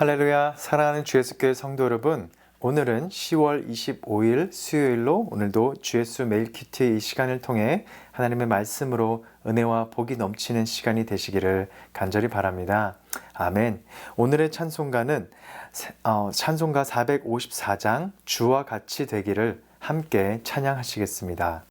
할렐루야 사랑하는 주 예수교회 성도 여러분 오늘은 10월 25일 수요일로 오늘도 주 예수 메일키트의 이 시간을 통해 하나님의 말씀으로 은혜와 복이 넘치는 시간이 되시기를 간절히 바랍니다. 아멘. 오늘의 찬송가는 어, 찬송가 454장 주와 같이 되기를 함께 찬양하시겠습니다.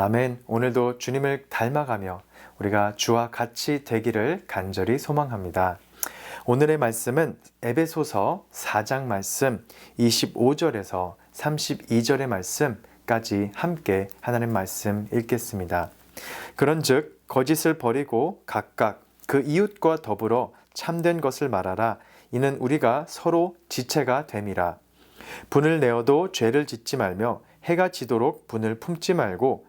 아멘. 오늘도 주님을 닮아가며 우리가 주와 같이 되기를 간절히 소망합니다. 오늘의 말씀은 에베소서 4장 말씀 25절에서 32절의 말씀까지 함께 하나님 말씀 읽겠습니다. 그런즉 거짓을 버리고 각각 그 이웃과 더불어 참된 것을 말하라 이는 우리가 서로 지체가 됨이라 분을 내어도 죄를 짓지 말며 해가 지도록 분을 품지 말고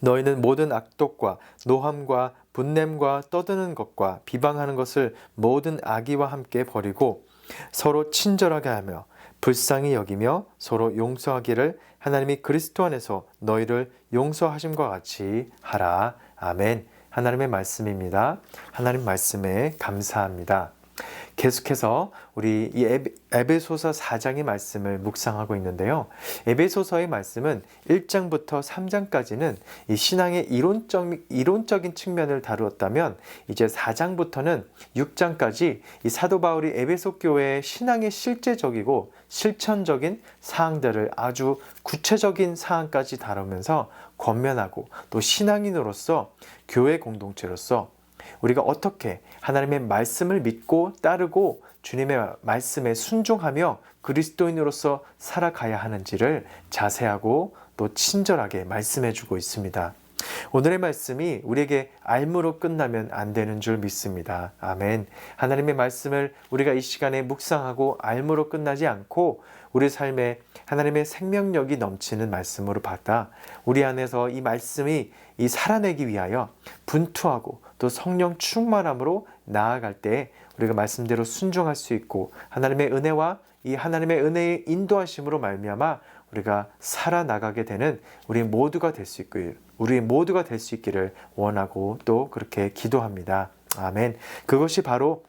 너희는 모든 악독과 노함과 분냄과 떠드는 것과 비방하는 것을 모든 악의와 함께 버리고 서로 친절하게 하며 불쌍히 여기며 서로 용서하기를 하나님이 그리스도 안에서 너희를 용서하심과 같이 하라. 아멘. 하나님의 말씀입니다. 하나님 말씀에 감사합니다. 계속해서 우리 이 에베- 에베소서 4장의 말씀을 묵상하고 있는데요. 에베소서의 말씀은 1장부터 3장까지는 이 신앙의 이론적, 이론적인 측면을 다루었다면 이제 4장부터는 6장까지 이 사도 바울이 에베소 교회의 신앙의 실제적이고 실천적인 사항들을 아주 구체적인 사항까지 다루면서 권면하고 또 신앙인으로서 교회 공동체로서 우리가 어떻게 하나님의 말씀을 믿고 따르고 주님의 말씀에 순종하며 그리스도인으로서 살아가야 하는지를 자세하고 또 친절하게 말씀해 주고 있습니다. 오늘의 말씀이 우리에게 알무로 끝나면 안 되는 줄 믿습니다. 아멘. 하나님의 말씀을 우리가 이 시간에 묵상하고 알무로 끝나지 않고 우리 삶에 하나님의 생명력이 넘치는 말씀으로 받아 우리 안에서 이 말씀이 이 살아내기 위하여 분투하고 또 성령 충만함으로 나아갈 때 우리가 말씀대로 순종할 수 있고 하나님의 은혜와 이 하나님의 은혜의 인도하심으로 말미암아 우리가 살아나가게 되는 우리 모두가 될 수 있길 우리 모두가 될 수 있기를 원하고 또 그렇게 기도합니다. 아멘. 그것이 바로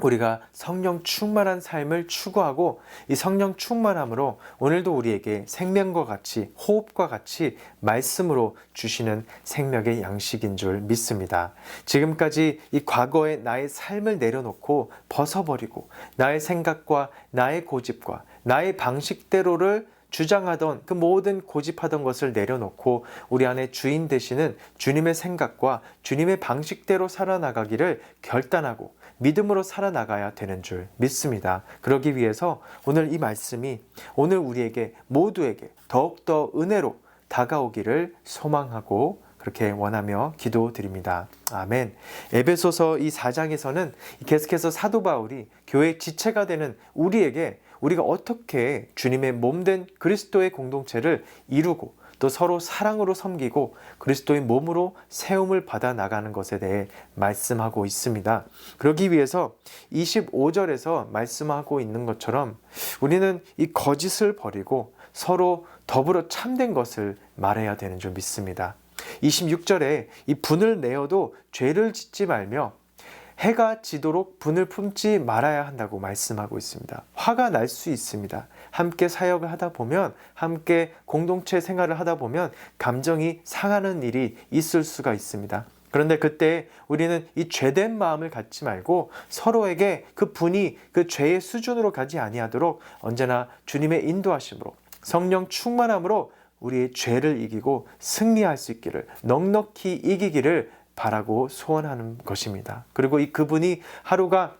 우리가 성령 충만한 삶을 추구하고 이 성령 충만함으로 오늘도 우리에게 생명과 같이 호흡과 같이 말씀으로 주시는 생명의 양식인 줄 믿습니다. 지금까지 이 과거의 나의 삶을 내려놓고 벗어버리고 나의 생각과 나의 고집과 나의 방식대로를 주장하던 그 모든 고집하던 것을 내려놓고 우리 안에 주인 되시는 주님의 생각과 주님의 방식대로 살아나가기를 결단하고 믿음으로 살아나가야 되는 줄 믿습니다. 그러기 위해서 오늘 이 말씀이 오늘 우리에게 모두에게 더욱더 은혜로 다가오기를 소망하고 그렇게 원하며 기도드립니다. 아멘. 에베소서 이 4장에서는 계속해서 사도 바울이 교회 지체가 되는 우리에게 우리가 어떻게 주님의 몸된 그리스도의 공동체를 이루고 또 서로 사랑으로 섬기고 그리스도의 몸으로 세움을 받아 나가는 것에 대해 말씀하고 있습니다. 그러기 위해서 25절에서 말씀하고 있는 것처럼 우리는 이 거짓을 버리고 서로 더불어 참된 것을 말해야 되는 줄 믿습니다. 26절에 이 분을 내어도 죄를 짓지 말며 해가 지도록 분을 품지 말아야 한다고 말씀하고 있습니다. 화가 날 수 있습니다. 함께 사역을 하다 보면, 함께 공동체 생활을 하다 보면 감정이 상하는 일이 있을 수가 있습니다. 그런데 그때 우리는 이 죄된 마음을 갖지 말고 서로에게 그 분이 그 죄의 수준으로 가지 아니하도록 언제나 주님의 인도하심으로 성령 충만함으로 우리의 죄를 이기고 승리할 수 있기를 넉넉히 이기기를 바라고 소원하는 것입니다. 그리고 이 그분이 하루가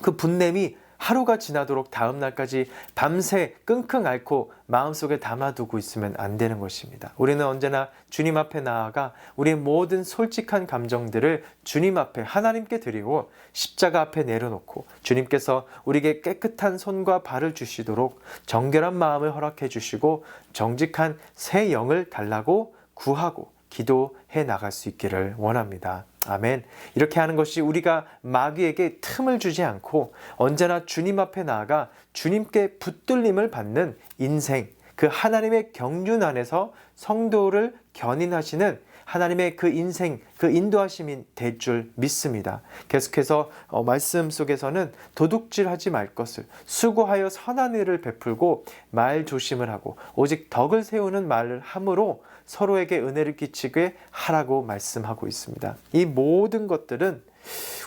그 분냄이 하루가 지나도록 다음 날까지 밤새 끙끙 앓고 마음속에 담아두고 있으면 안 되는 것입니다. 우리는 언제나 주님 앞에 나아가 우리의 모든 솔직한 감정들을 주님 앞에 하나님께 드리고 십자가 앞에 내려놓고 주님께서 우리에게 깨끗한 손과 발을 주시도록 정결한 마음을 허락해 주시고 정직한 새 영을 달라고 구하고 기도해 나갈 수 있기를 원합니다. 아멘. 이렇게 하는 것이 우리가 마귀에게 틈을 주지 않고 언제나 주님 앞에 나아가 주님께 붙들림을 받는 인생, 그 하나님의 경륜 안에서 성도를 견인하시는 하나님의 그 인생, 그 인도하심이 될 줄 믿습니다. 계속해서 어, 말씀 속에서는 도둑질하지 말 것을 수고하여 선한 일을 베풀고 말 조심을 하고 오직 덕을 세우는 말을 함으로 서로에게 은혜를 끼치게 하라고 말씀하고 있습니다. 이 모든 것들은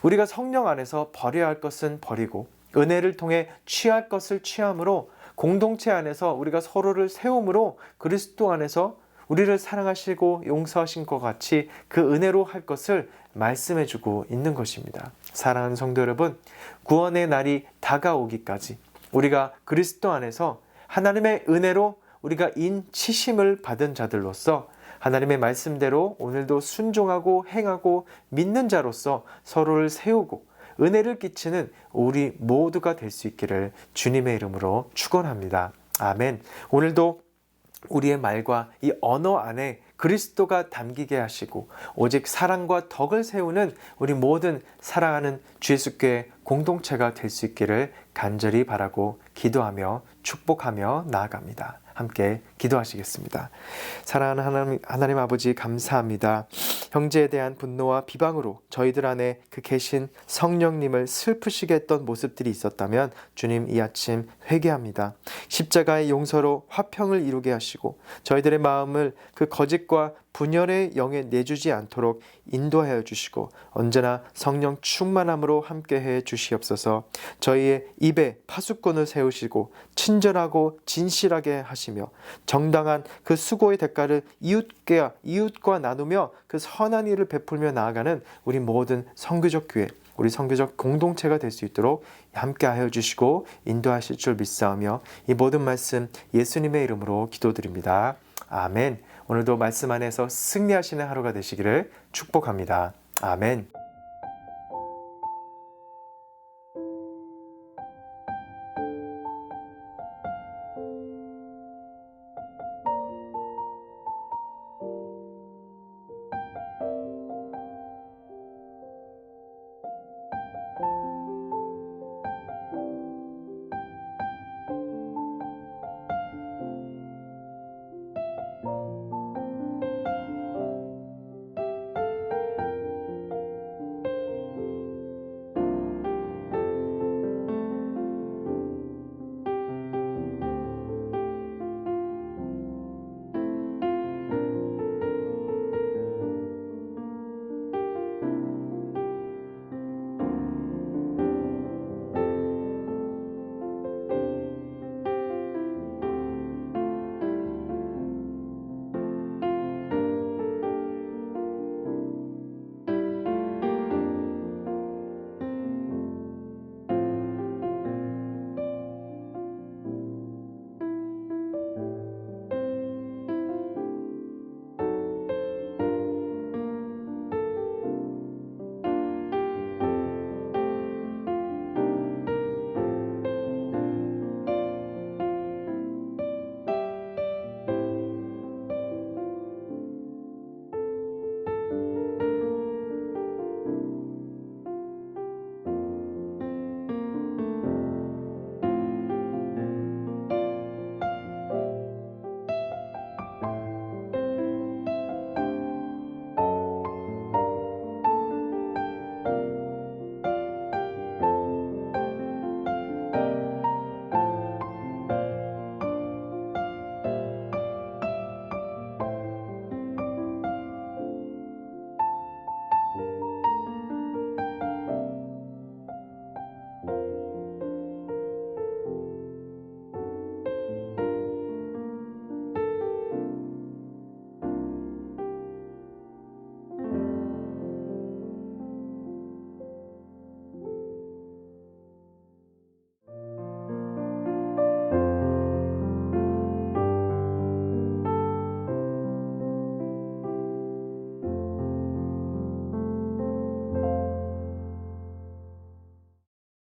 우리가 성령 안에서 버려야 할 것은 버리고 은혜를 통해 취할 것을 취함으로 공동체 안에서 우리가 서로를 세움으로 그리스도 안에서 우리를 사랑하시고 용서하신 것 같이 그 은혜로 할 것을 말씀해 주고 있는 것입니다. 사랑하는 성도 여러분, 구원의 날이 다가오기까지 우리가 그리스도 안에서 하나님의 은혜로 우리가 인치심을 받은 자들로서 하나님의 말씀대로 오늘도 순종하고 행하고 믿는 자로서 서로를 세우고 은혜를 끼치는 우리 모두가 될 수 있기를 주님의 이름으로 축원합니다. 아멘. 오늘도 우리의 말과 이 언어 안에 그리스도가 담기게 하시고 오직 사랑과 덕을 세우는 우리 모든 사랑하는 주 예수교회 공동체가 될 수 있기를 간절히 바라고 기도하며 축복하며 나아갑니다. 함께 기도하시겠습니다. 사랑하는 하나님, 하나님 아버지 감사합니다. 형제에 대한 분노와 비방으로 저희들 안에 그 계신 성령님을 슬프시게 했던 모습들이 있었다면 주님 이 아침 회개합니다. 십자가의 용서로 화평을 이루게 하시고 저희들의 마음을 그 거짓과 분열의 영에 내주지 않도록 인도하여 주시고 언제나 성령 충만함으로 함께해 주시옵소서. 저희의 입에 파수꾼을 세우시고 친절하고 진실하게 하시며 정당한 그 수고의 대가를 이웃과 이웃과 나누며 그 선한 일을 베풀며 나아가는 우리 모든 성교적 교회 우리 성교적 공동체가 될 수 있도록 함께하여 주시고 인도하실 줄 믿사오며 이 모든 말씀 예수님의 이름으로 기도드립니다. 아멘. 오늘도 말씀 안에서 승리하시는 하루가 되시기를 축복합니다. 아멘.